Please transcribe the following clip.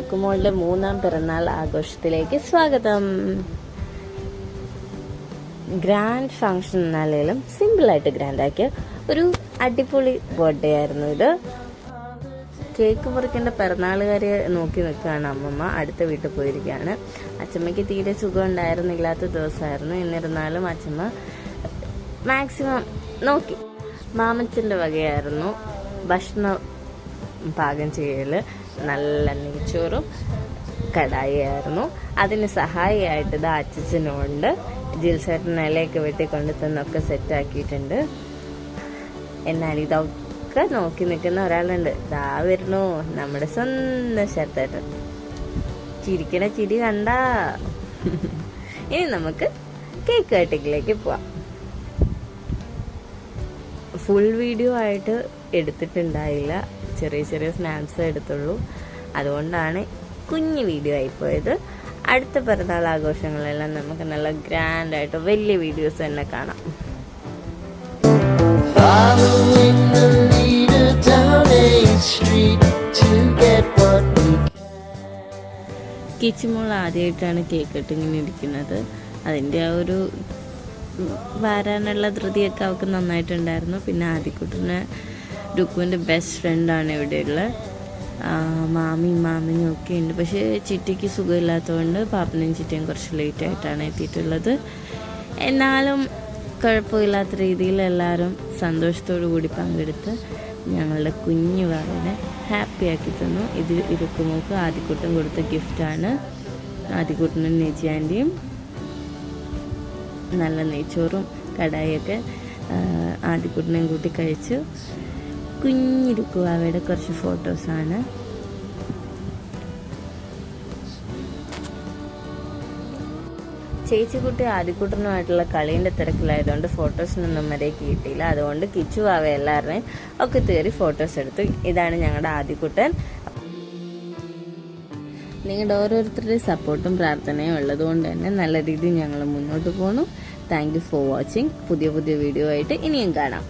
ഇറുക്കുമോളുടെ മൂന്നാം പിറന്നാൾ ആഘോഷത്തിലേക്ക് സ്വാഗതം. ഗ്രാൻഡ് ഫങ്ഷൻ എന്നാലും സിമ്പിളായിട്ട് ഗ്രാൻഡ് ആക്കിയ ഒരു അടിപൊളി ബർത്ത്ഡേ ആയിരുന്നു ഇത്. കേക്ക് മുറിക്കേണ്ട പിറന്നാളുകാരെ നോക്കി നിൽക്കുകയാണ് അമ്മമ്മ. അടുത്ത വീട്ടിൽ പോയിരിക്കുകയാണ്. അച്ചമ്മയ്ക്ക് തീരെ സുഖം ഉണ്ടായിരുന്നില്ലാത്ത ദിവസമായിരുന്നു. എന്നിരുന്നാലും അച്ചമ്മ മാക്സിമം നോക്കി. മാമച്ചന്റെ വകയായിരുന്നു. ഭക്ഷണം പാകം ചെയ്യൽ നല്ല നെയ്ച്ചോറും കടായിയായിരുന്നു. അതിന് സഹായിയായിട്ട് ഇത് അച്ചച്ചനുണ്ട് ജിൽസേട്ടൻ ഇലയൊക്കെ വെട്ടി കൊണ്ടു തന്നൊക്കെ സെറ്റാക്കിയിട്ടുണ്ട് എന്നാൽ ഇതൊക്കെ നോക്കി നിൽക്കുന്ന ഒരാളുണ്ട്. ദാ വരുന്നു. നമ്മുടെ സ്വന്തം ശരത്തേട്ടൻ. ചിരിക്കണ ചിരി കണ്ട. ഇനി നമുക്ക് കേക്ക് കട്ടിങ്ങിലേക്ക് പോവാം. ഫുൾ വീഡിയോ ആയിട്ട് എടുത്തിട്ടുണ്ടായില്ല. ചെറിയ ചെറിയ സ്നാപ്സ് എടുത്തുള്ളൂ. അതുകൊണ്ടാണ് കുഞ്ഞു വീഡിയോ ആയിപ്പോയത് അടുത്ത പിറന്നാൾ ആഘോഷങ്ങളെല്ലാം നമുക്ക് നല്ല ഗ്രാൻഡ് ആയിട്ട് വലിയ വീഡിയോസ് തന്നെ കാണാം. കിച്ചുമോൾ ആദ്യമായിട്ടാണ് കേക്ക് ഇങ്ങനെ ഇരിക്കുന്നത്. അതിന്റെ ആ ഒരു വരാനുള്ള ധൃതിയൊക്കെ അവൾക്ക് നന്നായിട്ടുണ്ടായിരുന്നു. പിന്നെ ആദ്യക്കുട്ടിന് രുക്കുവിന്റെ ബെസ്റ്റ് ഫ്രണ്ടാണ് ഇവിടെയുള്ള മാമി മാമിനും ഒക്കെ ഉണ്ട്. പക്ഷേ ചിട്ടിക്ക് സുഖമില്ലാത്തതുകൊണ്ട് പാപ്പനും ചിട്ടിയും കുറച്ച് ലേറ്റ് ആയിട്ടാണ് എത്തിയിട്ടുള്ളത്. എന്നാലും കുഴപ്പമില്ലാത്ത രീതിയിൽ എല്ലാവരും സന്തോഷത്തോടു കൂടി പങ്കെടുത്ത് ഞങ്ങളുടെ കുഞ്ഞു വാവിനെ ഹാപ്പി ആക്കി തന്നു. ഇത് ഇരുക്കുമോക്ക് ആദ്യക്കൂട്ടൻ കൊടുത്ത ഗിഫ്റ്റാണ് ആദ്യക്കൂട്ടനും നെജി ആന്റിയും നല്ല നെയ്ച്ചോറും കടായിയൊക്കെ ആദ്യക്കൂട്ടനെയും കൂട്ടി കഴിച്ചു. കുഞ്ഞിരുക്കുവാവയുടെ കുറച്ച് ഫോട്ടോസാണ്. ചേച്ചിക്കുട്ടി ആദ്യക്കൂട്ടനുമായിട്ടുള്ള കളീന്റെ തിരക്കിലായതുകൊണ്ട് ഫോട്ടോസിനൊന്നും വരെ കിട്ടിയില്ല. അതുകൊണ്ട് കിച്ചു ആവ എല്ലാവരുടെയും ഒക്കെ കയറി ഫോട്ടോസ് എടുത്തു. ഇതാണ് ഞങ്ങളുടെ ആദ്യക്കുട്ടൻ നിങ്ങളുടെ ഓരോരുത്തരുടെയും സപ്പോർട്ടും പ്രാർത്ഥനയും ഉള്ളതുകൊണ്ട് തന്നെ നല്ല രീതിയിൽ ഞങ്ങൾ മുന്നോട്ട് പോകണം താങ്ക് ഫോർ വാച്ചിങ് പുതിയ പുതിയ വീഡിയോ ആയിട്ട് ഇനിയും കാണാം.